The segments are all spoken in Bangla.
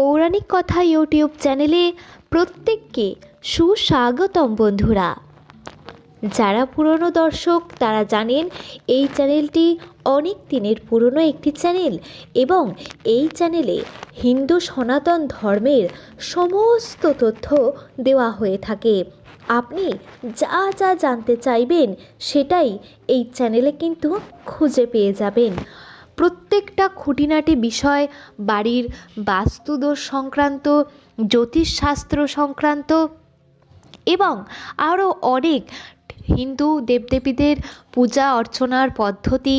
পৌরাণিক কথা ইউটিউব চ্যানেলে প্রত্যেককে সুস্বাগতম, বন্ধুরা। যারা পুরনো দর্শক, তারা জানেন এই চ্যানেলটি অনেক দিনের পুরনো একটি চ্যানেল এবং এই চ্যানেলে হিন্দু সনাতন ধর্মের সমস্ত তথ্য দেওয়া হয়ে থাকে। আপনি যা যা জানতে চাইবেন, সেটাই এই চ্যানেলে কিন্তু খুঁজে পেয়ে যাবেন। প্রত্যেকটা খুঁটিনাটি বিষয়, বাড়ির বাস্তুদোষ সংক্রান্ত জ্যোতিষশাস্ত্র সংক্রান্ত এবং আরও অনেক হিন্দু দেবদেবীদের পূজা অর্চনার পদ্ধতি,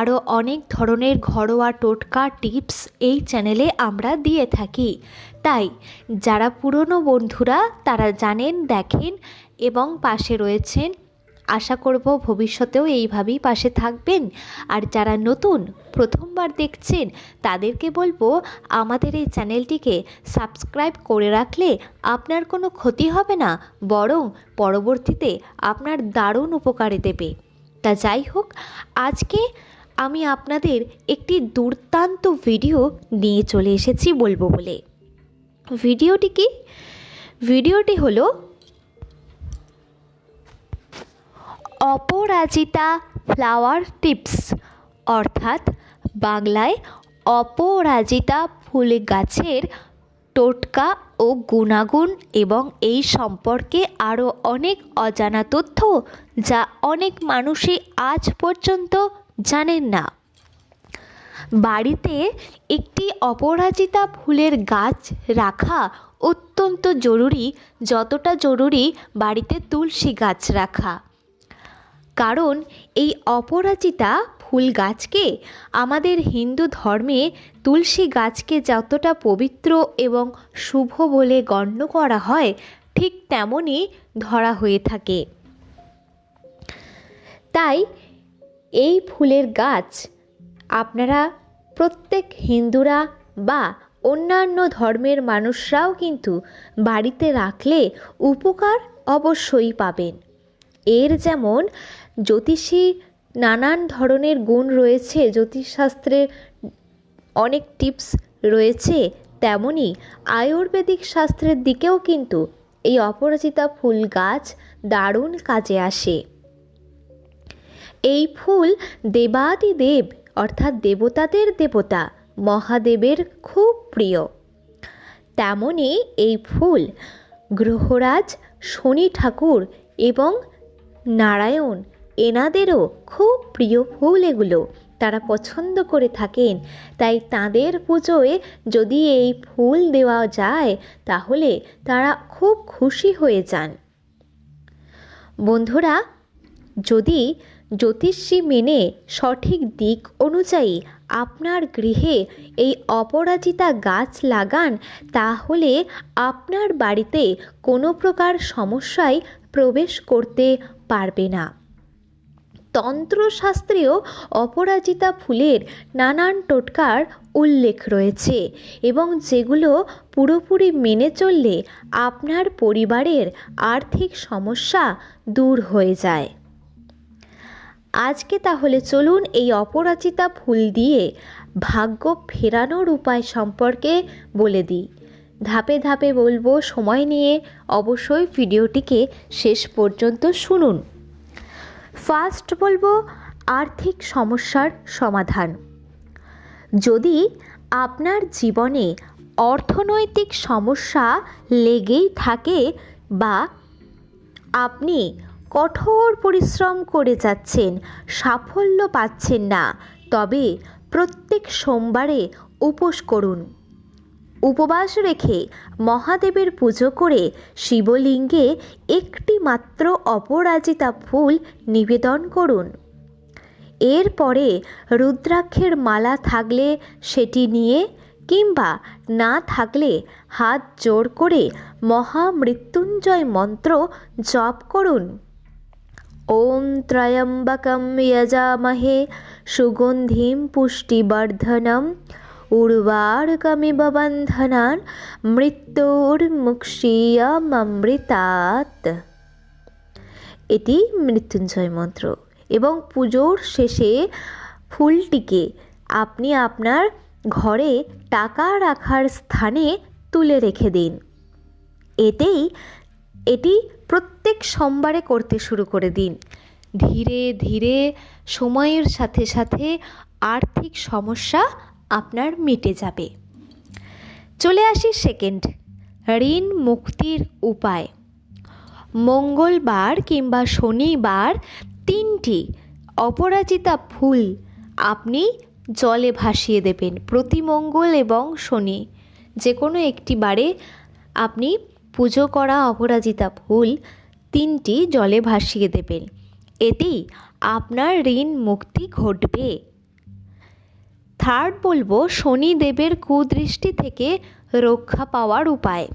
আরও অনেক ধরনের ঘরোয়া টোটকা টিপস এই চ্যানেলে আমরা দিয়ে থাকি। তাই, যারা পুরনো বন্ধুরা, তারা জানেন, দেখেন এবং পাশে রয়েছেন আশা করব ভবিষ্যতেও এইভাবেই পাশে থাকবেন। আর যারা নতুন, প্রথমবার দেখছেন, তাদেরকে বলব আমাদের এই চ্যানেলটিকে সাবস্ক্রাইব করে রাখলে আপনার কোনো ক্ষতি হবে না, বরং পরবর্তীতে আপনার দারুণ উপকারে দেবে। তা যাই হোক, আজকে আমি আপনাদের একটি দুর্দান্ত ভিডিও নিয়ে চলে এসেছি বলব বলে। ভিডিওটি কি? ভিডিওটি হলো অপরাজিতা ফ্লাওয়ার টিপস, অর্থাৎ বাংলায় অপরাজিতা ফুল গাছের টোটকা ও গুণাগুণ এবং এই সম্পর্কে আরও অনেক অজানা তথ্য যা অনেক মানুষই আজ পর্যন্ত জানেন না। বাড়িতে একটি অপরাজিতা ফুলের গাছ রাখা অত্যন্ত জরুরি, যতটা জরুরি বাড়িতে তুলসী গাছ রাখা। কারণ এই অপরাজিতা ফুল গাছকে, আমাদের হিন্দু ধর্মে তুলসী গাছকে যতটা পবিত্র এবং শুভ বলে গণ্য করা হয়, ঠিক তেমনই ধরা হয়ে থাকে। তাই এই ফুলের গাছ আপনারা প্রত্যেক হিন্দুরা বা অন্যান্য ধর্মের মানুষরাও কিন্তু বাড়িতে রাখলে উপকার অবশ্যই পাবেন। এর যেমন জ্যোতিষী নানান ধরনের গুণ রয়েছে জ্যোতিষশাস্ত্রের অনেক টিপস রয়েছে তেমনই আয়ুর্বেদিক শাস্ত্রের দিকেও কিন্তু এই অপরাজিতা ফুল গাছ দারুণ কাজে আসে। এই ফুল দেবাদিদেব, অর্থাৎ দেবতাদের দেবতা, মহাদেবের খুব প্রিয়। তেমনি এই ফুল গ্রহরাজ শনি ঠাকুর এবং নারায়ণ এনাদেরও খুব প্রিয় ফুল এগুলো তারা পছন্দ করে থাকেন। তাই তাদের পুজোয় যদি এই ফুল দেওয়া যায়, তাহলে তারা খুব খুশি হয়ে যান। বন্ধুরা, যদি জ্যোতিষী মেনে সঠিক দিক অনুযায়ী আপনার গৃহে এই অপরাজিতা গাছ লাগান, তাহলে আপনার বাড়িতে কোনো প্রকার সমস্যায় প্রবেশ করতে পারবে না। তন্ত্রশাস্ত্রেও অপরাজিতা ফুলের নানান টোটকার উল্লেখ রয়েছে এবং যেগুলো পুরোপুরি মেনে চললে আপনার পরিবারের আর্থিক সমস্যা দূর হয়ে যায়। আজকে তাহলে চলুন এই অপরাজিতা ফুল দিয়ে ভাগ্য ফেরানোর উপায় সম্পর্কে বলে দিই। ধাপে ধাপে বলব, সময় নিয়ে অবশ্যই ভিডিওটিকে শেষ পর্যন্ত শুনুন। ফার্স্ট বলব আর্থিক সমস্যার সমাধান। যদি আপনার জীবনে অর্থনৈতিক সমস্যা লেগেই থাকে বা আপনি কঠোর পরিশ্রম করে যাচ্ছেন, সাফল্য পাচ্ছেন না, তবে প্রত্যেক সোমবারে উপোস করুন। উপবাস রেখে মহাদেবের পুজো করে শিবলিঙ্গে একটি মাত্র অপরাজিতা ফুল নিবেদন করুন। এরপরে রুদ্রাক্ষের মালা থাকলে সেটি নিয়ে কিংবা না থাকলে হাত জোর করে মহামৃত্যুঞ্জয় মন্ত্র জপ করুন। ওম ত্রয়ম্বকম যজামহে সুগন্ধিম পুষ্টিবর্ধনম উর্বারকমিব বন্ধনান মৃত্যুর্মুক্ষীয়মৃতাৎ এটি মৃত্যুঞ্জয় মন্ত্র এবং পুজোর শেষে ফুলটিকে আপনি আপনার ঘরে টাকা রাখার স্থানে তুলে রেখে দিন। এতেই এটি প্রত্যেক সোমবারে করতে শুরু করে দিন। ধীরে ধীরে সময়ের সাথে সাথে আর্থিক সমস্যা আপনার মিটে যাবে। চলে আসি সেকেন্ড ঋণ মুক্তির উপায়। মঙ্গলবার কিংবা শনিবার তিনটি অপরাজিতা ফুল আপনি জলে ভাসিয়ে দেবেন, প্রতি মঙ্গল এবং শনি। যে কোনো একটি বারে আপনি পুজো করা অপরাজিতা ফুল তিনটি জলে ভাসিয়ে দেবেন। এতেই আপনার ঋণ মুক্তি ঘটবে। থার্ড বলব, শনিদেবের কুদৃষ্টি থেকে রক্ষা পাওয়ার উপায়।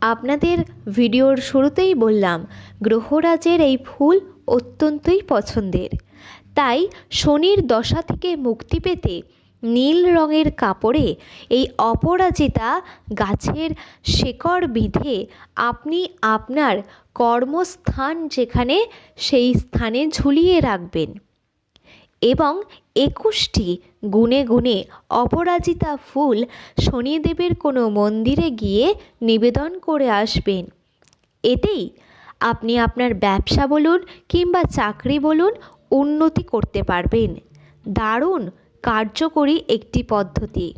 আপনাদের ভিডিওর শুরুতেই বললাম, গ্রহরাজের এই ফুল অত্যন্তই পছন্দের। তাই শনির দশা থেকে মুক্তি পেতে নীল রঙের কাপড়ে এই অপরাজিতা গাছের শেকড় বিঁধে আপনি আপনার কর্মস্থান যেখানে সেই স্থানে ঝুলিয়ে রাখবেন। এবং একুশটি গুণে গুণে অপরাজিতা ফুল শনিদেবের কোনো মন্দিরে গিয়ে নিবেদন করে আসবেন। এতেই আপনি আপনার ব্যবসা বলুন কিংবা চাকরি বলুন উন্নতি করতে পারবেন। দারুণ কার্যকরী একটি পদ্ধতি।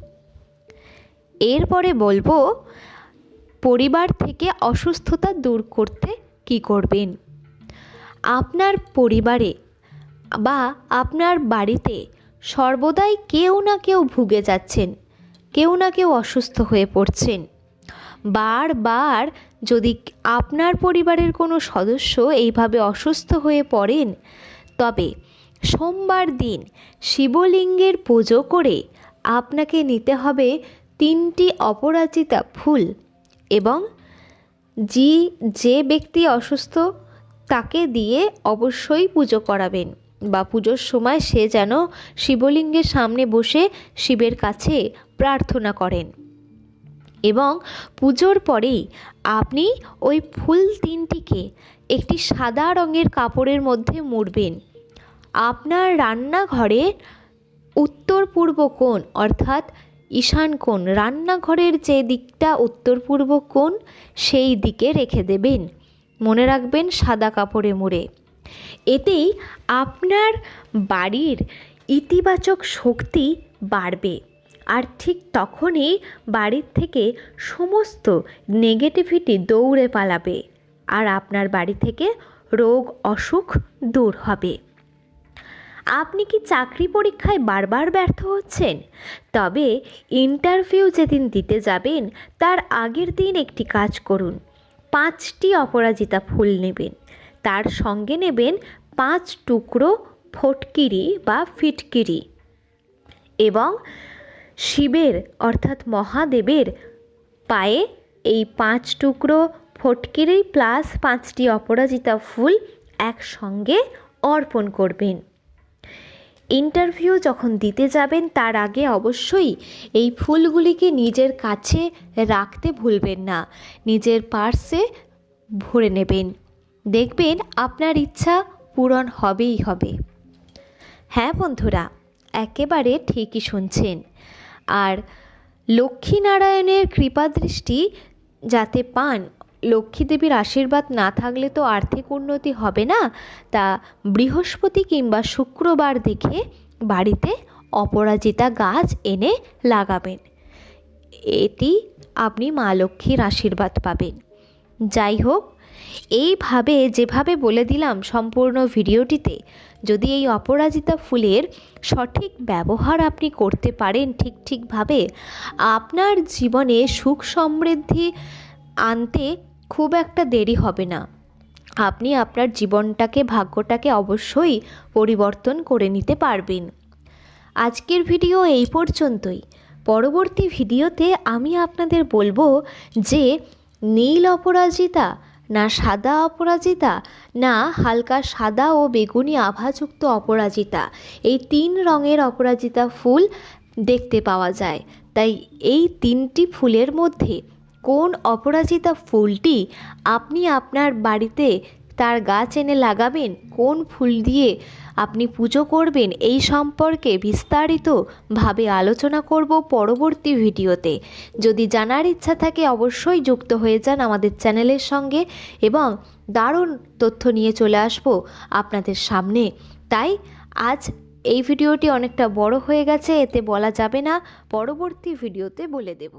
এরপরে বলব, পরিবার থেকে অসুস্থতা দূর করতে কি করবেন? আপনার পরিবারে বা আপনার বাড়িতে সর্বদাই কেউ না কেউ ভুগে যাচ্ছেন, কেউ না কেউ অসুস্থ হয়ে পড়ছেন। বারবার যদি আপনার পরিবারের কোনো সদস্য এইভাবে অসুস্থ হয়ে পড়েন, তবে সোমবার দিন শিবলিঙ্গের পুজো করে আপনাকে নিতে হবে তিনটি অপরাজিতা ফুল এবং যে যে ব্যক্তি অসুস্থ তাকে দিয়ে অবশ্যই পুজো করাবেন। বা পুজোর সময় সে যেন শিবলিঙ্গের সামনে বসে শিবের কাছে প্রার্থনা করেন। এবং পুজোর পরেই আপনি ওই ফুল তিনটিকে একটি সাদা রঙের কাপড়ের মধ্যে মুড়বেন। আপনার রান্নাঘরে উত্তর পূর্ব কোণ অর্থাৎ ঈশান কোণ, রান্নাঘরের যে দিকটা উত্তর পূর্ব কোণ, সেই দিকে রেখে দেবেন। মনে রাখবেন সাদা কাপড়ে মুড়ে। এতেই আপনার বাড়ির ইতিবাচক শক্তি বাড়বে। আর ঠিক তখনই বাড়ির থেকে সমস্ত নেগেটিভিটি দৌড়ে পালাবে আর আপনার বাড়ি থেকে রোগ, অসুখ দূর হবে। আপনি কি চাকরি পরীক্ষায় বারবার ব্যর্থ হচ্ছেন? তবে ইন্টারভিউ যেদিন দিতে যাবেন, তার আগের দিন একটি কাজ করুন। পাঁচটি অপরাজিতা ফুল নেবেন। তার সঙ্গে নেবেন পাঁচ টুকরো ফটকিরি বা ফিটকিরি এবং শিবের, অর্থাৎ মহাদেবের পায়ে এই পাঁচ টুকরো ফটকিরি প্লাস পাঁচটি অপরাজিতা ফুল একসঙ্গে অর্পণ করবেন। ইন্টারভিউ যখন দিতে যাবেন, তার আগে অবশ্যই এই ফুলগুলিকে নিজের কাছে রাখতে ভুলবেন না। নিজের পার্সে ভরে নেবেন। দেখবেন আপনার ইচ্ছা পূরণ হবেই হবে। হ্যাঁ বন্ধুরা, একেবারে ঠিকই শুনছেন। আর লক্ষ্মীনারায়ণের কৃপাদৃষ্টি যাতে পান লক্ষ্মী দেবীর আশীর্বাদ না থাকলে তো আর্থিক উন্নতি হবে না, তা বৃহস্পতি কিংবা শুক্রবার দেখে বাড়িতে অপরাজিতা গাছ এনে লাগাবেন। এটি আপনি মা লক্ষ্মীর আশীর্বাদ পাবেন। যাই হোক, এইভাবে যেভাবে বলে দিলাম সম্পূর্ণ ভিডিওটিতে, যদি এই অপরাজিতা ফুলের সঠিক ব্যবহার আপনি করতে পারেন ঠিক ঠিকভাবে, আপনার জীবনে সুখ সমৃদ্ধি আনতে খুব একটা দেরি হবে না। আপনি আপনার জীবনটাকে, ভাগ্যটাকে অবশ্যই পরিবর্তন করে নিতে পারবেন। আজকের ভিডিও এই পর্যন্তই। পরবর্তী ভিডিওতে আমি আপনাদের বলব যে নীল অপরাজিতা, না সাদা অপরাজিতা, না হালকা সাদা ও বেগুনি আভাযুক্ত অপরাজিতা। এই তিন রঙের অপরাজিতা ফুল দেখতে পাওয়া যায়। তাই এই তিনটি ফুলের মধ্যে কোন অপরাজিতা ফুলটি আপনি আপনার বাড়িতে তার গাছ এনে লাগাবেন? কোন ফুল দিয়ে আপনি পুজো করবেন এই সম্পর্কে বিস্তারিতভাবে আলোচনা করব পরবর্তী ভিডিওতে। যদি জানার ইচ্ছা থাকে অবশ্যই যুক্ত হয়ে যান আমাদের চ্যানেলের সঙ্গে এবং দারুণ তথ্য নিয়ে চলে আসব আপনাদের সামনে। তাই আজ এই ভিডিওটি অনেকটা বড় হয়ে গেছে, এতে বলা যাবে না। পরবর্তী ভিডিওতে বলে দেব।